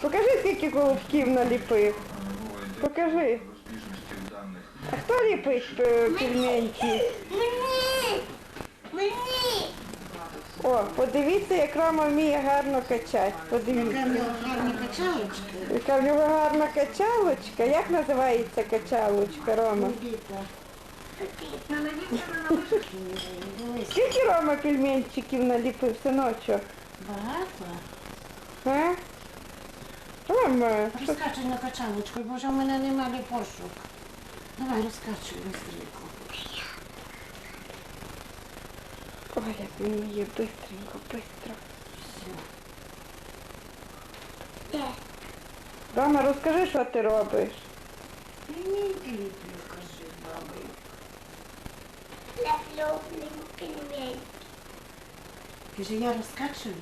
Покажи, скільки голубків наліпив. Покажи. А хто ліпить е, пельменьки? Мені! Мені! О, подивіться, як Рома вміє гарно качати. Яка Подивіться. в нього гарна качалочка. Яка в нього гарна качалочка. Як називається качалочка, Рома? Скільки Рома пельменчиків наліпив, синочок? багато. А? Рома, Розкачуй на качалочку, бо вже в мене немає пошук. Давай розкачуй быстренько. Ой, як він вміє бистренько, бистро. Все. Де? Рома, розкажи, що ти робиш. Пельменьки ліплю, кажи, бабі. Леплю пельмень. Каже, я розкачую,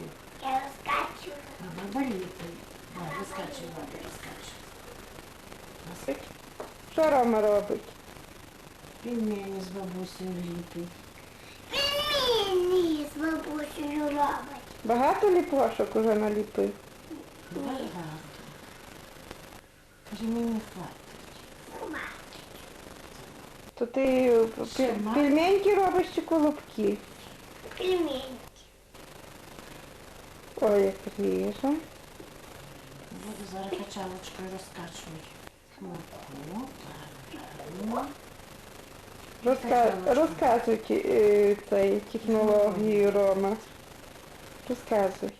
Я розкачу. а баба Давай, розкачуй, розкачуй. Що Рома робить? Пельмені з бабусею ліпить. Пельмені з бабусею робить. Багато ліпошок уже наліпив? Багато. Каже, мені хватить. То ти пе- пельменьки робиш чи колобки? Пельмень. Ой, як ріже. Буду зараз качалочкою розкачувати. Муку. Розка... Розказуй ті- е, цей технологію Рома. Розказуй.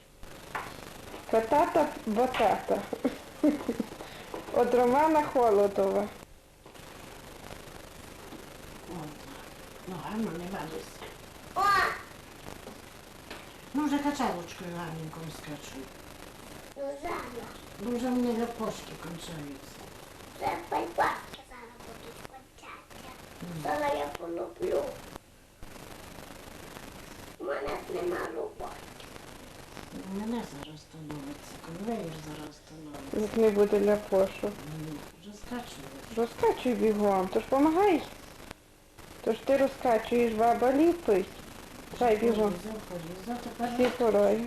Катата батата. От Романа Холодова. От. Ну, гарно не бадись. Ну, вже качалочкою гарненько розкачую. Ну вже в мене ляпошки кончаються. Це пальпаски зараз будуть кончатися. Зараз я полюблю. У мене нема роботи. У мене зараз становиться, конвейер зараз становиться. Як не буде для пошу. Ну, розкачую. Розкачуй бігом, тож помагай. Тож ти розкачуєш, баба ліпить. Дай бігом. Всі порої.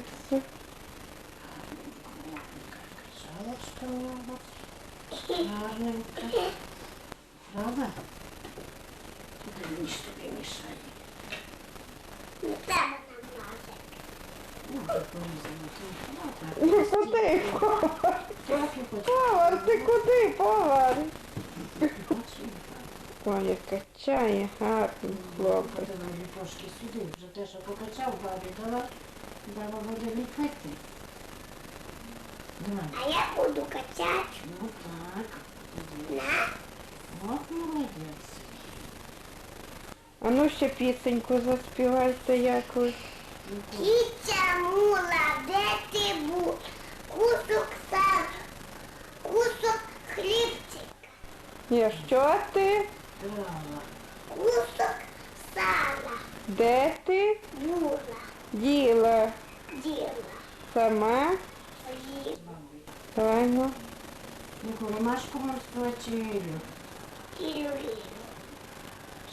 Качалочка у нього. Гарненька. Правда? Ніч тобі мішає. Не треба нам ножик. Ну, ти порізала. Ти, Ну куди, повар? так і хоч. Повар, ти куди, повар? Ой, як качає, гарний хлопець. Давай ліпошки сюди. Вже те, що покачав бабі, давай. Баба буде ліпити. А я буду качати Ну так. на От молодець. А ну ще пісеньку заспівайте якось. Кітя мула, де ти був? Кусок сала, кусок хлібчика, Ні, що ти? Кусок сала, Де ти? була, Діла діла, сама? Хліб, Давай ну. Ну, ромашку морську чи Ілю? кілюлі,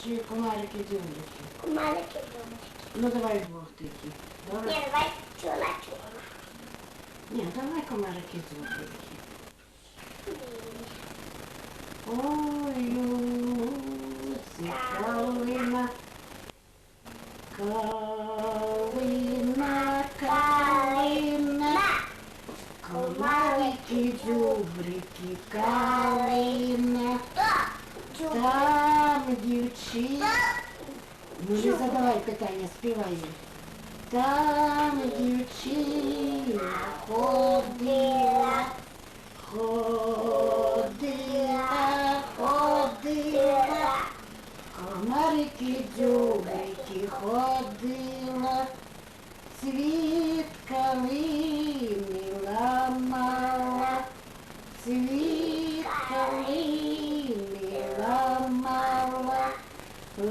Чи комарики дівчинки? кумалики думки. Ну давай двох такі. Добре? Ні, давай чула чула. Ні, давай комарики дівчинки. Ой, Люсі, калина, калина, комарики, дзюбрики, калина, там дівчина. Ну не задавай питання, співай. Там дівчина ходила, ходила, ходила, комарики, дзюбрики ходила, цвіт калини ламала, Калини ламала,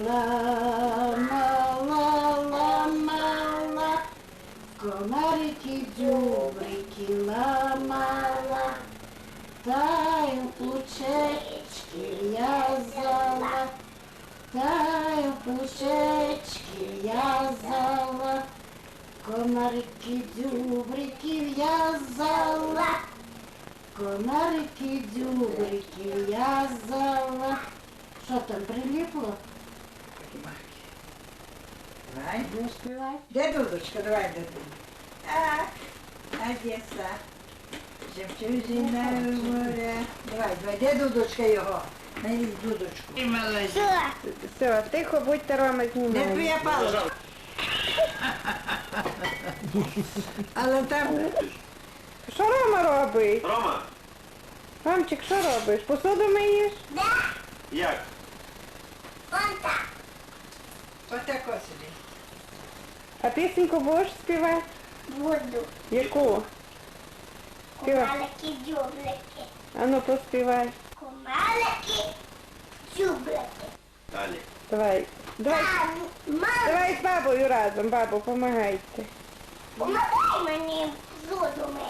ламала, ламала, комарики, дзюбрики ламала, та й пучечки в'язала, та й пучечки в'язала, комарики, дзюбрики в'язала, Комарики, дзюбрики, в'язала. Що там, приліпло? Давай. Не співай. Де дудочка? Давай де А, Одеса. Жемчужина море. Давай, давай, де дудочка його? Найдіть дудочку. І малий. Все. Все, тихо будьте, Рома Де знімає. твоя паличка? Але там Що Рома робить? Рома, Ромчик, що робиш? Посуду миєш? Да. як? Он так. отако собі. А пісеньку будеш співати? Буду. Яку? Співай. Кумалики, дзюблики. А ну поспівай. Кумалики, дзюблики. Далі. Давай. Давай. Мама, Давай з бабою разом, бабу, помагайте. помагай мені зуду ми.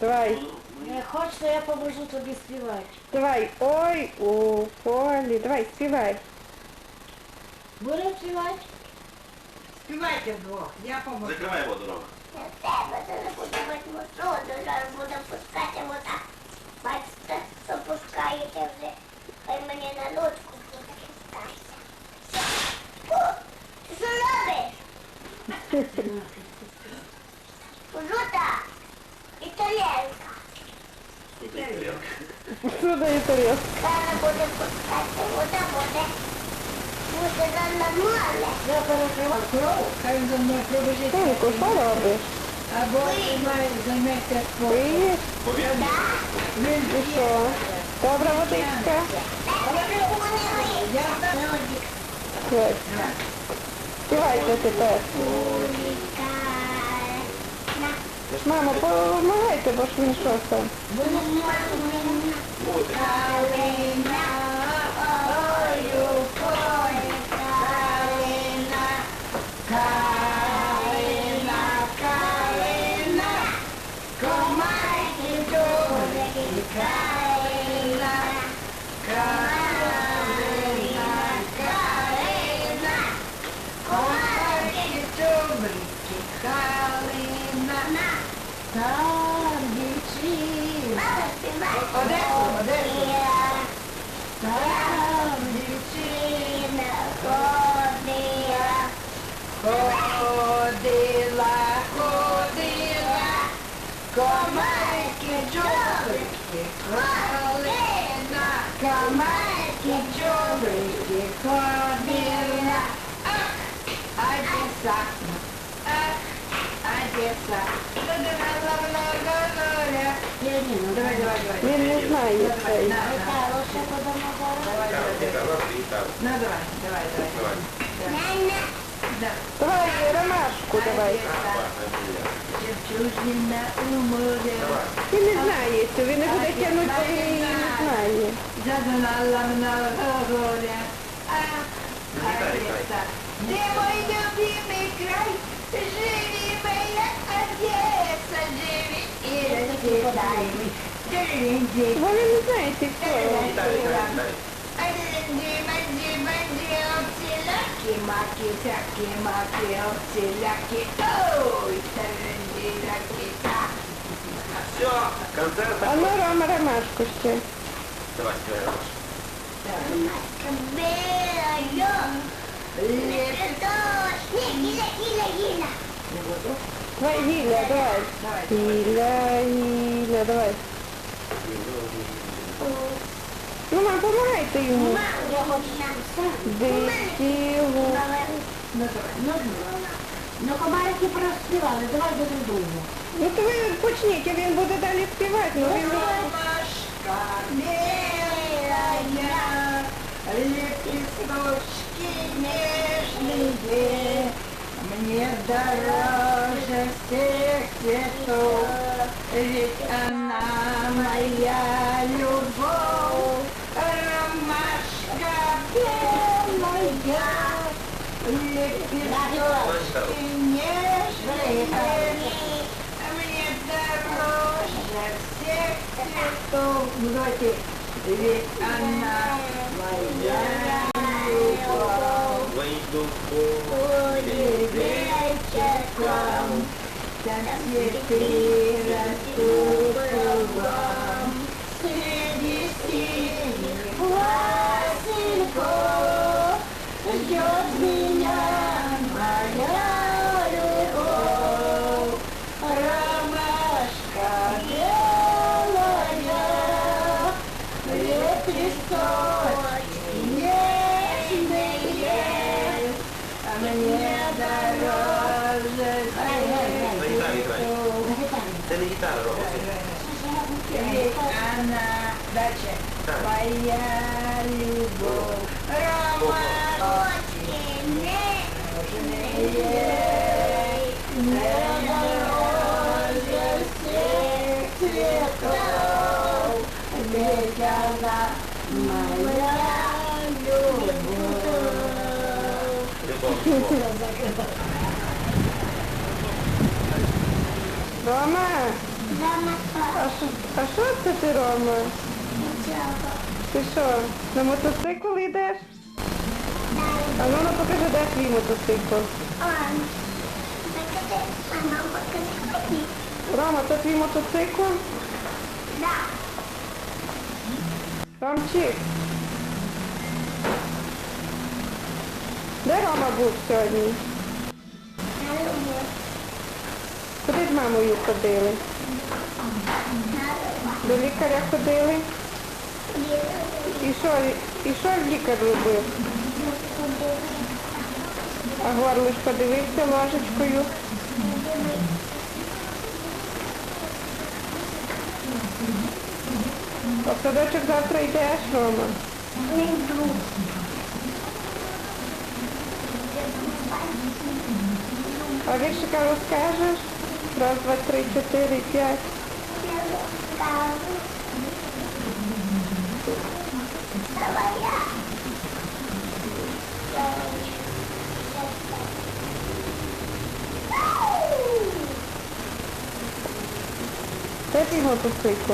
Давай. Не хочеш, то я поможу тобі співати. Давай. Ой, у полі. Давай, співай. Будемо співати? Співайте вдвох, я поможу. Закривай воду, Рома. На тебе зараз буду мати суду, зараз буду пускати вода. Бачите, що пускаєте вже. Хай мені на лодку буде пускатися. О, ти що робиш? Жута, італійська. Посуда і тарілка. Зараз буде пускати, вода буде. Буде за нормальне. Я перекриваю. Кров, хай за мною пробіжить. Синку, що робиш? Або має займеться. Пиєш? Він І що? Добра водичка? Я Давай. Співайте тепер. Мамо, помагайте, бо ж він що? Там комайки, джобрики, ходила. Ах, Одесса, ах, Одесса. Ла-ла-ла-ла-ла-ла-ла. Давай, давай, давай. Він не знає цей. На, на, Михайло, ще подамо зараз. давай, давай, давай. Да. Давай, ромашку давай. Жемчужина у морі. Він не знає цю, він не буде тягнути, бо він її не знає. Задонала на горе. Ах, Одесса. Где мой любимый край? Живи, моя Одесса, живи и расцветай. Дыринди, Бо він не знає цих слов. Одинди, банди, банди, обселяки, маки, всяки, маки, обселяки. Ой, дыринди, раки, так. Все, концерт. А ну, Рома, ромашку ще. Давай, співай, Рома. Давай, Гіля, давай. Гіля, Гіля, давай. Ну, мам, помагайте йому. Дикі гу. Ну, комарики проспівали, давай будемо довго. Ну, то ви почніть, він буде далі співати. Ну, він... Ромашка лепесточки нежные, мне дороже всех цветов, ведь она моя любовь. Ромашка белая, лепесточки нежные, мне дороже всех цветов. Ну, давайте. Ведь она моя любовь. Вийду по Вечерком, там цветы растут гітарі. Це не гітара, Рома. Анна, дальше. Так. Моя Рома. Рома, а що, а що це ти, Рома? Ти що, на мотоцикл йдеш? А ну, ну покажи, де твій мотоцикл. Рома, це твій мотоцикл? Ромчик. Де Рома був сьогодні? Куди з мамою ходили? До лікаря ходили? І що, і що лікар робив? А горлиш подивився ложечкою? А в садочок завтра йдеш, Рома? А віршика розкажеш? Раз, два, три, чотири, п'ять. Де твій мотоцикл?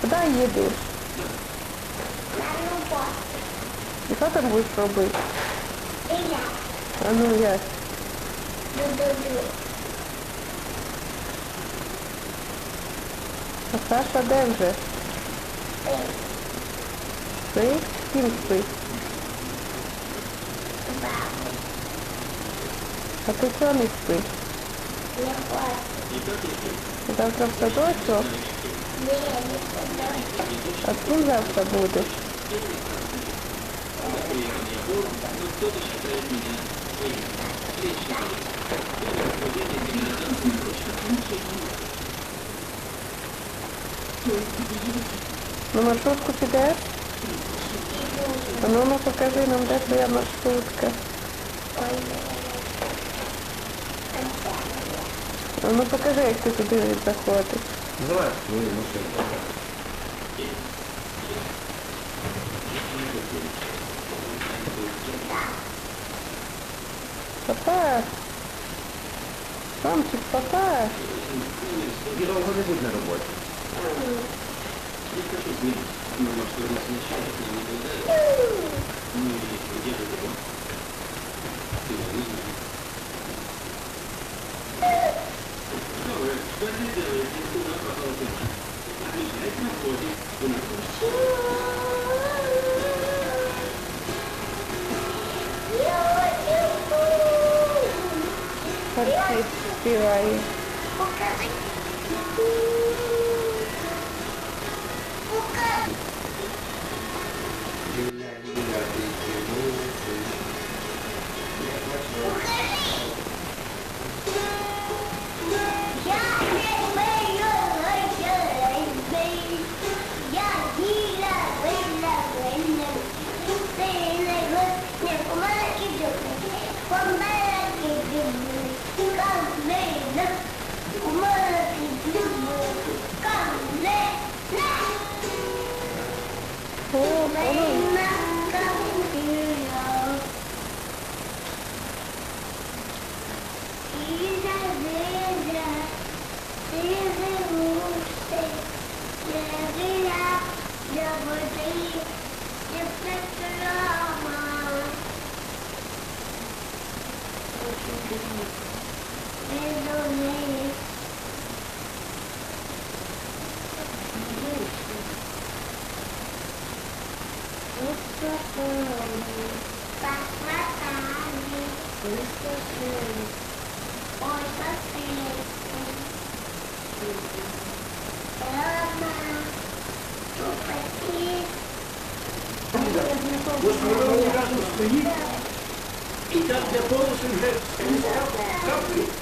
Куди їдеш? І що там будеш робити? А ну як? А Саша де вже? Спить? Ким спить? А ти чого не спиш? Завтра в садочок? А з ким завтра будеш? На маршрутку підеш? А ну, ну покажи нам, де твоя маршрутка. А ну покажи, як ти туди заходиш. Давай свою машину. Папа! Ромчик, папа! І довго не будь на роботі. Артист співає. О, разом стоїть, і так для полосу вже капли.